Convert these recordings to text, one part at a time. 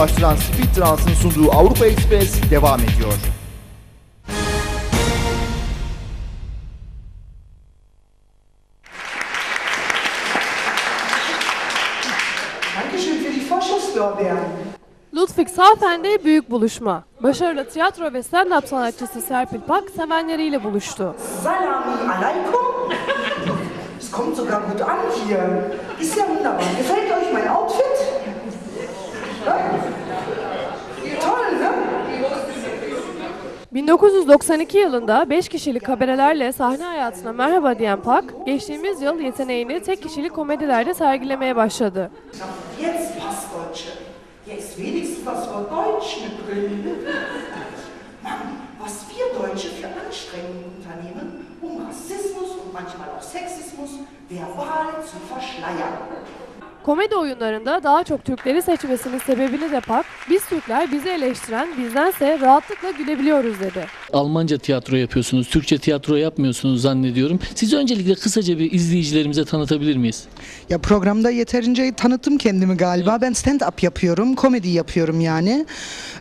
Başlayan Speed Trans'ın sunduğu Avrupa Express devam ediyor. Ludwig Saufen'de büyük buluşma. Başarılı tiyatro ve stand-up sanatçısı Serpil Pak sevenleriyle buluştu. Salami alaikum. Es kommt sogar gut an hier. Ist ja wunderbar. Gefällt euch mein Outfit? Ja? Toll, ne? 1992 yılında 5 kişilik kabarelerle sahne hayatına merhaba diyen Pak, geçtiğimiz yıl yeteneğini tek kişilik komedilerde sergilemeye başladı. Um. Komedi oyunlarında daha çok Türkleri seçmesinin sebebini de Pak, biz Türkler bizi eleştiren bizdense rahatlıkla gülebiliyoruz dedi. Almanca tiyatro yapıyorsunuz, Türkçe tiyatro yapmıyorsunuz zannediyorum. Siz öncelikle kısaca bir izleyicilerimize tanıtabilir miyiz? Ya programda yeterince tanıttım kendimi galiba. Ben stand-up yapıyorum, komedi yapıyorum yani.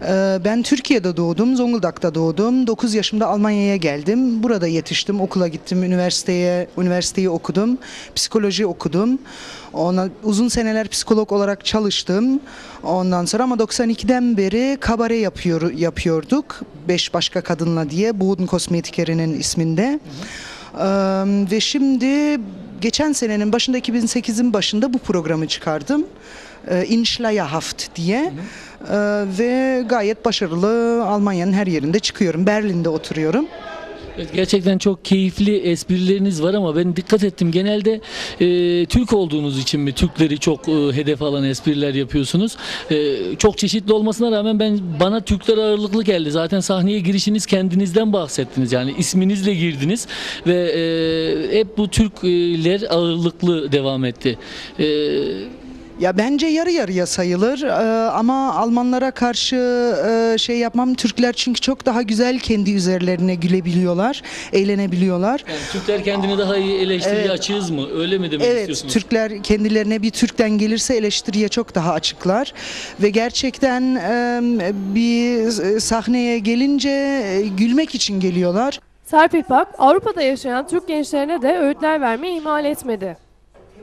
Ee, ben Türkiye'de doğdum, Zonguldak'ta doğdum. 9 yaşımda Almanya'ya geldim. Burada yetiştim, okula gittim, üniversiteye üniversiteyi okudum, psikoloji okudum. Ona uzun seneler psikolog olarak çalıştım. Ondan sonra ama 92'den beri kabare yapıyor yapıyorduk. Beş başka kadınla diye Boden Kosmetiker'in isminde. Ee, ve şimdi geçen senenin başında 2008'in başında bu programı çıkardım. Ee, In Schleierhaft diye. Ee, ve gayet başarılı Almanya'nın her yerinde çıkıyorum. Berlin'de oturuyorum. Evet, gerçekten çok keyifli esprileriniz var ama ben dikkat ettim. Genelde e, Türk olduğunuz için mi Türkleri çok e, hedef alan espriler yapıyorsunuz? E, çok çeşitli olmasına rağmen ben bana Türkler ağırlıklı geldi. Zaten sahneye girişiniz kendinizden bahsettiniz. Yani isminizle girdiniz ve e, hep bu Türkler ağırlıklı devam etti. E, Ya bence yarı yarıya sayılır Ee, ama Almanlara karşı e, şey yapmam Türkler çünkü çok daha güzel kendi üzerlerine gülebiliyorlar, eğlenebiliyorlar. yani Türkler kendini daha iyi eleştiriye Evet. açığız mı? Öyle mi demek Evet, istiyorsunuz? Türkler kendilerine bir Türk'ten gelirse eleştiriye çok daha açıklar ve gerçekten e, bir e, sahneye gelince e, gülmek için geliyorlar. Serpil Pak, Avrupa'da yaşayan Türk gençlerine de öğütler vermeyi ihmal etmedi.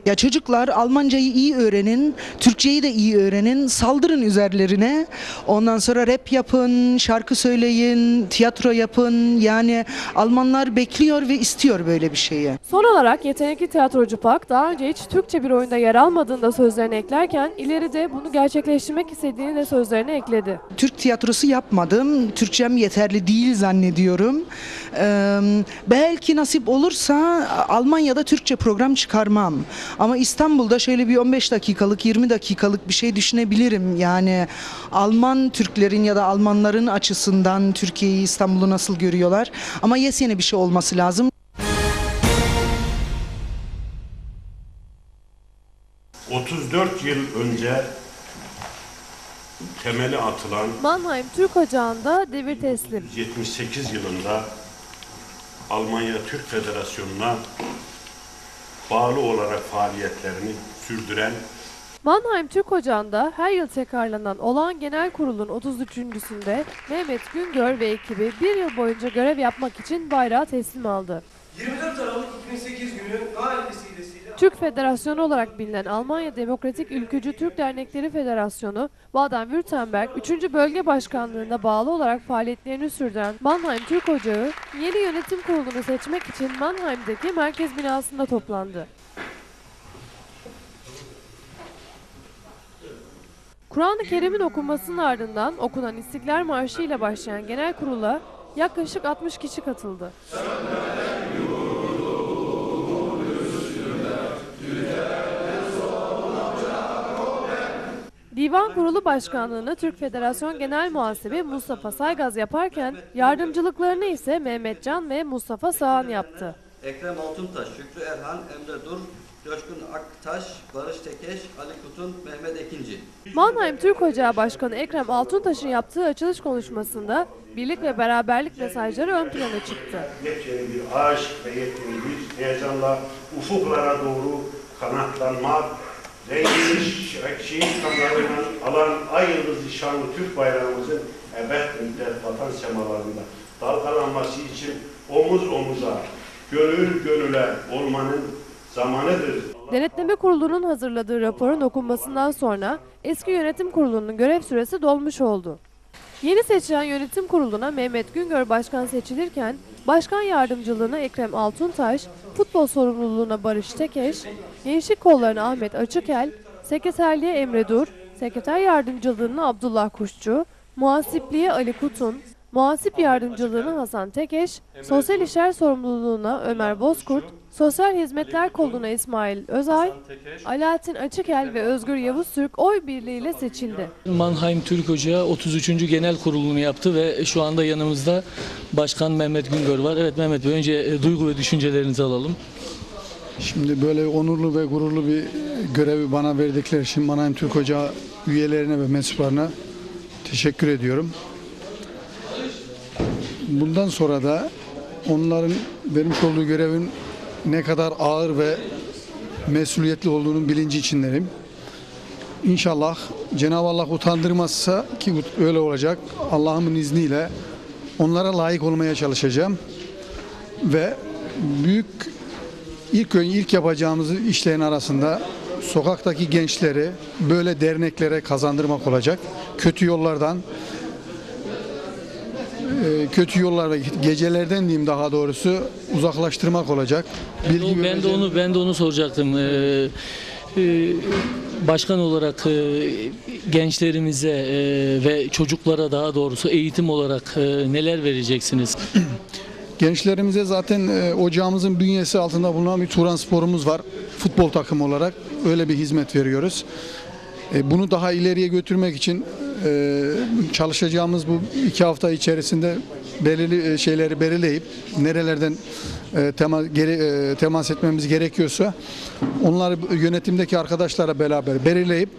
Ya çocuklar Almancayı iyi öğrenin, Türkçeyi de iyi öğrenin, saldırın üzerlerine. Ondan sonra rap yapın, şarkı söyleyin, tiyatro yapın. Yani Almanlar bekliyor ve istiyor böyle bir şeyi. Son olarak yetenekli tiyatrocu Pak, daha önce hiç Türkçe bir oyunda yer almadığında sözlerine eklerken, ileride bunu gerçekleştirmek istediğini de sözlerine ekledi. Türk tiyatrosu yapmadım. Türkçem yeterli değil zannediyorum. Ee, belki nasip olursa Almanya'da Türkçe program çıkarmam. Ama İstanbul'da şöyle bir 15 dakikalık, 20 dakikalık bir şey düşünebilirim. Yani Alman Türklerin ya da Almanların açısından Türkiye'yi, İstanbul'u nasıl görüyorlar. Ama yesene bir şey olması lazım. 34 yıl önce temeli atılan Mannheim Türk Ocağı'nda devir teslim. 78 yılında Almanya Türk Federasyonu'na bağlı olarak faaliyetlerini sürdüren Mannheim Türk Ocağı'nda her yıl tekrarlanan olağan genel kurulun 33.sünde Mehmet Güngör ve ekibi bir yıl boyunca görev yapmak için bayrağı teslim aldı. 24 Aralık 2008 günü vesilesiyle Türk Federasyonu olarak bilinen Almanya Demokratik Ülkücü Türk Dernekleri Federasyonu, Baden-Württemberg 3. Bölge Başkanlığı'na bağlı olarak faaliyetlerini sürdüren Mannheim Türk Ocağı, yeni yönetim kurulunu seçmek için Mannheim'deki merkez binasında toplandı. Kur'an-ı Kerim'in okunmasının ardından okunan İstiklal Marşı ile başlayan genel kurula yaklaşık 60 kişi katıldı. Divan Kurulu Başkanlığı'nı Türk Federasyon Genel Muhasebe Mustafa Saygaz yaparken yardımcılıklarını ise Mehmet Can ve Mustafa Sağan yaptı. Ekrem Altuntaş, Şükrü Erhan, Emre Dur, Coşkun Aktaş, Barış Tekeş, Ali Kutun, Mehmet Ekinci. Mannheim Türk Ocağı Başkanı Ekrem Altuntaş'ın yaptığı açılış konuşmasında birlik ve beraberlik mesajları ön plana çıktı. yepyeni bir aşk ve yepyeni bir heyecanla ufuklara doğru kanatlanmak Rengini şehit kanlarından alan ay yıldızı şanlı Türk bayrağımızın ebed müddet vatan semalarında dalgalanması için omuz omuza, gönül gönüle olmanın zamanıdır. Denetleme Kurulu'nun hazırladığı raporun okunmasından sonra eski yönetim kurulunun görev süresi dolmuş oldu. Yeni seçilen yönetim kuruluna Mehmet Güngör başkan seçilirken başkan yardımcılığına Ekrem Altuntaş, futbol sorumluluğuna Barış Tekeş, gençlik kollarına Ahmet Açıkel, sekreterliğe Emre Dur, sekreter yardımcılığına Abdullah Kuşçu, muhasipliğe Ali Kutun, muhasip yardımcılığına Hasan Tekeş, sosyal işler sorumluluğuna Ömer Bozkurt, sosyal hizmetler koluna İsmail Özay, Alaaddin Açıkel ve Özgür Yavuz Türk oy birliğiyle seçildi. Mannheim Türk Ocağı 33. Genel Kurulu'nu yaptı ve şu anda yanımızda Başkan Mehmet Güngör var. Evet Mehmet Bey önce e, duygu ve düşüncelerinizi alalım. Şimdi böyle onurlu ve gururlu bir görevi bana verdikleri için Mannheim Türk Ocağı üyelerine ve mensuplarına teşekkür ediyorum. Bundan sonra da onların vermiş olduğu görevin ne kadar ağır ve mesuliyetli olduğunun bilinci içindeyim. İnşallah Cenab-ı Allah utandırmazsa ki öyle olacak Allah'ımın izniyle onlara layık olmaya çalışacağım ve büyük İlk ön ilk yapacağımız işlerin arasında sokaktaki gençleri böyle derneklere kazandırmak olacak. Kötü yollardan kötü yollar ve gecelerden diyeyim daha doğrusu uzaklaştırmak olacak. Bilgi Ben de vereceğim. onu ben de onu soracaktım. Ee, e, başkan olarak e, gençlerimize e, ve çocuklara daha doğrusu eğitim olarak e, neler vereceksiniz? Gençlerimize zaten e, ocağımızın bünyesi altında bulunan bir Turan sporumuz var. Futbol takımı olarak öyle bir hizmet veriyoruz. E, bunu daha ileriye götürmek için çalışacağımız bu iki hafta içerisinde belirli e, şeyleri belirleyip nerelerden e, tema, geri, e, temas etmemiz gerekiyorsa onları yönetimdeki arkadaşlara beraber belirleyip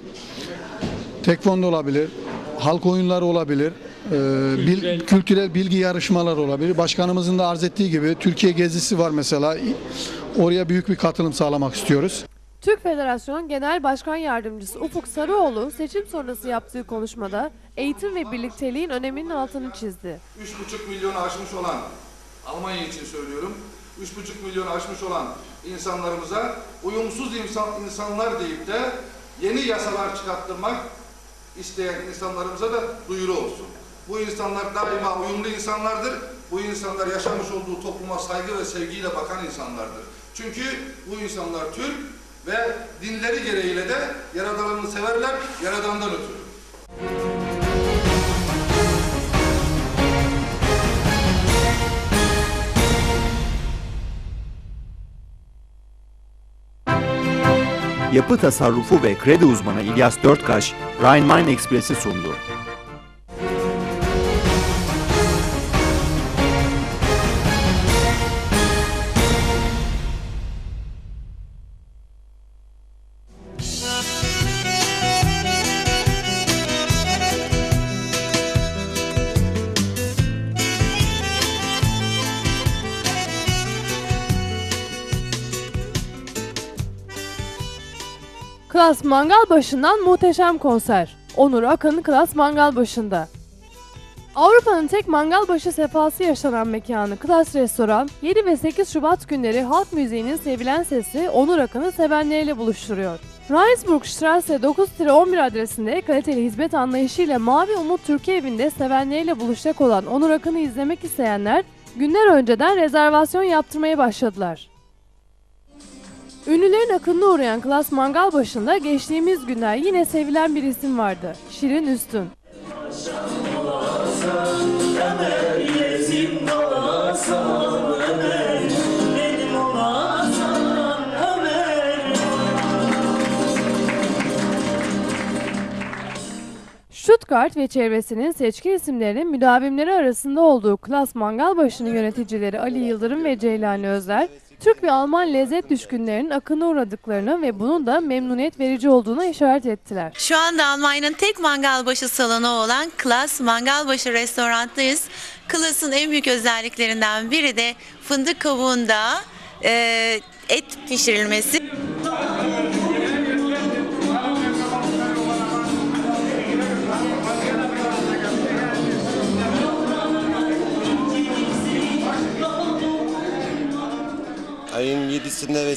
tekvando olabilir, halk oyunları olabilir, bil- kültürel bilgi yarışmaları olabilir. Başkanımızın da arz ettiği gibi Türkiye gezisi var mesela. Oraya büyük bir katılım sağlamak istiyoruz. Türk Federasyonu Genel Başkan Yardımcısı Ufuk Sarıoğlu seçim sonrası yaptığı konuşmada eğitim ve birlikteliğin öneminin altını çizdi. 3,5 milyonu aşmış olan, Almanya için söylüyorum, 3,5 milyonu aşmış olan insanlarımıza uyumsuz insan, insanlar deyip de yeni yasalar çıkarttırmak isteyen insanlarımıza da duyuru olsun. Bu insanlar daima uyumlu insanlardır. Bu insanlar yaşamış olduğu topluma saygı ve sevgiyle bakan insanlardır. Çünkü bu insanlar Türk ve dinleri gereğiyle de Yaradan'ını severler, Yaradan'dan ötürü. Yapı tasarrufu ve kredi uzmanı İlyas Dörtkaş, Rhein-Main Express'i sundu. Klas Mangal başından muhteşem konser. Onur Akın Klas Mangal başında. Avrupa'nın tek mangal başı sefası yaşanan mekanı Klas Restoran 7 ve 8 Şubat günleri halk müziğinin sevilen sesi Onur Akın'ı sevenleriyle buluşturuyor. Reinsburgstrasse 9-11 adresinde kaliteli hizmet anlayışıyla Mavi Umut Türkiye evinde sevenleriyle buluşacak olan Onur Akın'ı izlemek isteyenler günler önceden rezervasyon yaptırmaya başladılar. Ünlülerin akınına uğrayan Klas Mangal başında geçtiğimiz günler yine sevilen bir isim vardı. Şirin Üstün. Stuttgart ve çevresinin seçkin isimlerinin müdavimleri arasında olduğu Klas Mangal başının yöneticileri Ali Yıldırım ve Ceylani Özler, Türk ve Alman lezzet düşkünlerinin akına uğradıklarını ve bunun da memnuniyet verici olduğuna işaret ettiler. Şu anda Almanya'nın tek mangalbaşı salonu olan Klas Mangalbaşı restorantdayız. Klas'ın en büyük özelliklerinden biri de fındık kabuğunda e, et pişirilmesi. Ayın 7'sinde ve